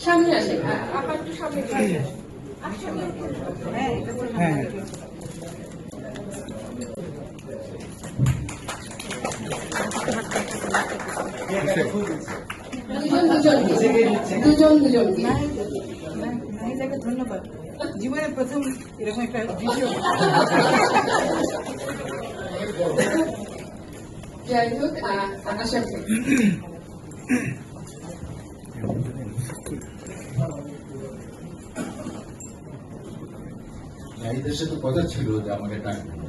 সামনে আসেন। হ্যাঁ, আপা একটু সামনে। হ্যাঁ দুজন দুজন। ধন্যবাদ জীবনে প্রথম এরকম একটা ভিডিও যাই হোক আহ, আশা করি। নারীদের সাথে কথা ছিল যে আমাকে কিন্তু।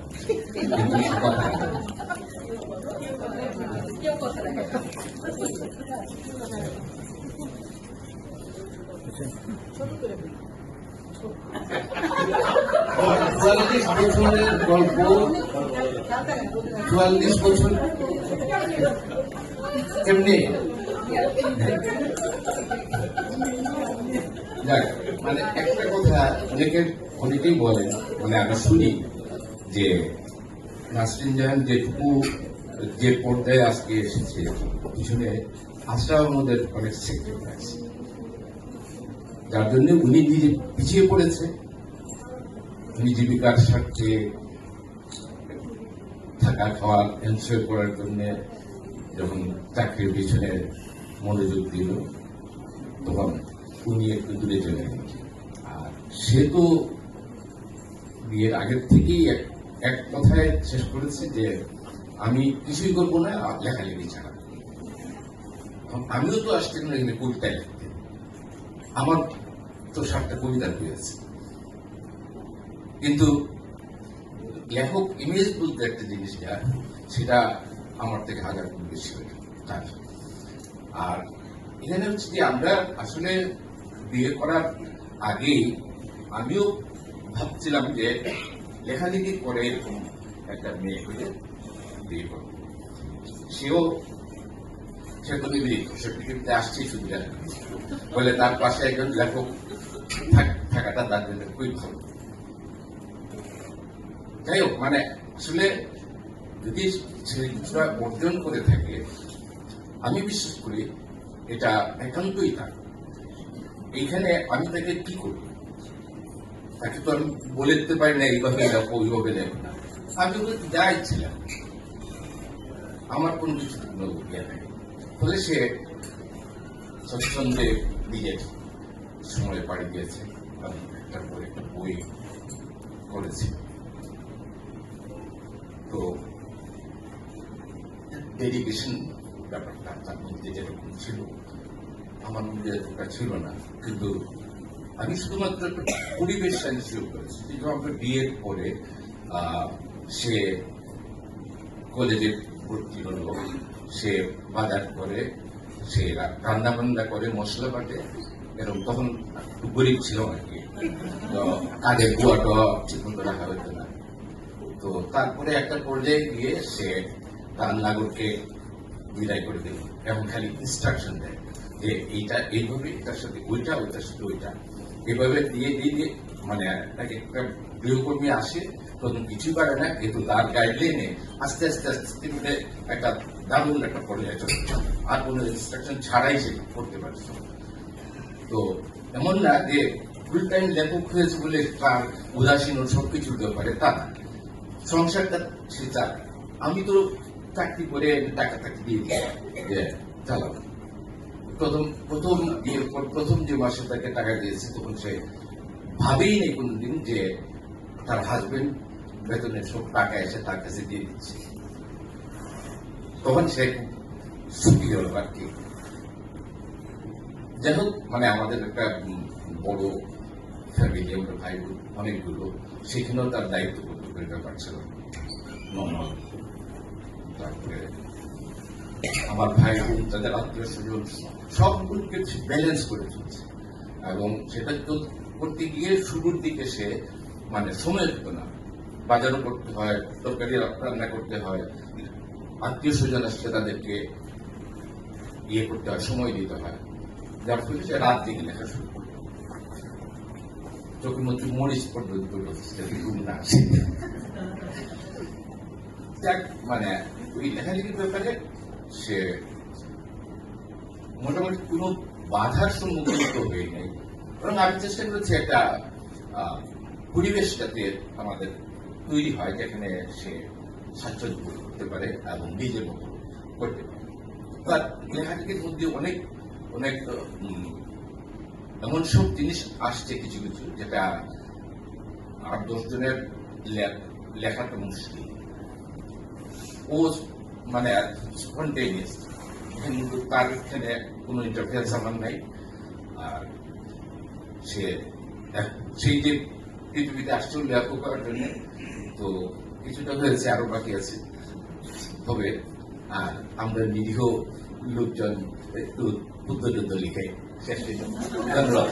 চুয়াল্লিশ বছরের গল্প চুয়াল্লিশ বছর। কেমনি যাক মানে একটা কথা অনেকে, অনেকেই বলেন মানে আমি শুনি যে নাসরিন জাহান যেটুকু যে পর্দায় আজকে এসেছে, পিছনে আশরাফ আমাদের অনেক আছে। যার জন্য উনি নিজে পিছিয়ে পড়েছে। উনি জীবিকার স্বার্থে থাকা খাওয়া এনশিওর করার জন্য যখন চাকরির পিছনে মনোযোগ দিল, তখন উনি একটু দূরে চলে গেলেন আর সে তো বিয়ের আগের থেকেই এক এক কথায় শেষ করেছে যে আমি কিছুই করব না লেখালেখি ছাড়া। আমিও তো আসছি না এখানে কবিতা লিখতে। আমার তো সাতটা কবিতা পেয়েছে কিন্তু লেখক ইমেজ বলতে একটা জিনিস যা, সেটা আমার থেকে হাজার গুণ বেশি হয়ে তার আর এখানে হচ্ছে যে আমরা আসলে বিয়ে করার আগেই আমিও ভাবছিলাম যে লেখালেখি করে এরকম একটা মেয়ে হলে বিয়ে করব। সেও সে তো নিবি সে পৃথিবীতে আসছেই শুধু বলে তার পাশে একজন লেখক থাক- থাকাটা তার জন্য খুবই ভালো। যাই হোক মানে আসলে যদি সে অর্জন করে থাকে, আমি বিশ্বাস করি এটা একান্তই তার এইখানে আমি তাকে কি করব? তাকে তো আমি বলে দিতে পারি না এইভাবে লেখো ওইভাবে লেখো না। আমি ওকে যা ইচ্ছিলাম আমার কোনো কিছু নেই ফলে সে স্বচ্ছন্দে নিজের সময় পাড়ি দিয়েছে এবং একটা বই একটা বই করেছে। তো ডেডিকেশন ব্যাপারটা তার মধ্যে যেরকম ছিল আমার এতটা ছিল না, কিন্তু আমি শুধুমাত্র একটা পরিবেশ এনশিওর করেছি। কিন্তু আমরা বিয়ের পরে সে কলেজে ভর্তি হলো, সে বাজার করে, সে রান্না বান্না করে, মশলা বাটে এরকম তখন একটু গরিব ছিল আর কি। তো কাজের বুয়াটা ঠিক মতো রাখা হতো না। তো তারপরে একটা পর্যায়ে গিয়ে সে তার নাগরকে বিদায় করে দিল, এবং খালি ইনস্ট্রাকশন দেয়। যে এইটা, এইভাবে এটার সাথে, ওইটা, ওইটার সাথে ওইটা। এভাবে দিয়ে দিয়ে মানে তাকে একটা গৃহকর্মী আসে, তখন কিছু পারে না, কিন্তু তার গাইডলাইনে আস্তে আস্তে আস্তে করে একটা দারুণ একটা পর্যায়ে চলে আর কোনো ইনস্ট্রাকশন ছাড়াই সে করতে পারছে তো এমন না যে ফুল টাইম লেখক হয়েছে বলে তার উদাসীন ও সবকিছু হতে পারে তা না। সংসারটা সে চায় আমি তো চাকরি করে টাকা টাকা দিয়ে চালাবো। প্রথম প্রথম বিয়ের পর প্রথম যে মাসে তাকে টাকা দিয়েছে, তখন সে ভাবেই নেই কোনদিন যে তার হাজবেন্ড বেতনের সব টাকা এসে তার কাছে দিয়ে দিচ্ছে। তখন সে সুখী হলো আর কি। হোক মানে আমাদের একটা বড় ফ্যামিলি আমরা ভাই অনেকগুলো, সেখানেও তার দায়িত্ব কর্তব্যের ব্যাপার ছিল। নর্মাল আমার ভাই বোন, তাদের আত্মীয় স্বজন, সবগুলোকে ব্যালেন্স করে চলছে। এবং সেটা তো করতে গিয়ে শুরুর দিকে সে মানে সময় পেত না। বাজারও করতে হয়, তরকারি রান্না করতে হয়, আত্মীয় স্বজন আসছে তাদেরকে ইয়ে করতে হয়, সময় দিতে হয়। যার ফলে সে রাত দিকে লেখা শুরু করল চোখের মধ্যে মরিচ পর্যন্ত না মানে ওই লেখালেখির ব্যাপারে সে মোটামুটি কোনো বাধার সম্মুখীন হয়ে নাই বরং আমি চেষ্টা করেছি একটা আহ, পরিবেশ যাতে আমাদের তৈরি হয় যেখানে সে স্বাচ্ছন্দ্য করতে পারে এবং নিজের মতো করতে পারে। তার মধ্যে অনেক অনেক এমন সব জিনিস আসছে কিছু কিছু যেটা আট দশ জনের লেখাটা মুশকিল। ও মানে স্পন্টেনিয়াস কিন্তু তার এখানে কোনো ইন্টারফেয়ারেন্স আমার নাই। আর সে সেই যে পৃথিবীতে আসছিল লেখক করার জন্য, তো কিছুটা হয়েছে, আরও বাকি আছে। তবে, আর আমরা নিরীহ লোকজন একটু বুদ্ধ যুদ্ধ লিখে শেষ ধন্যবাদ।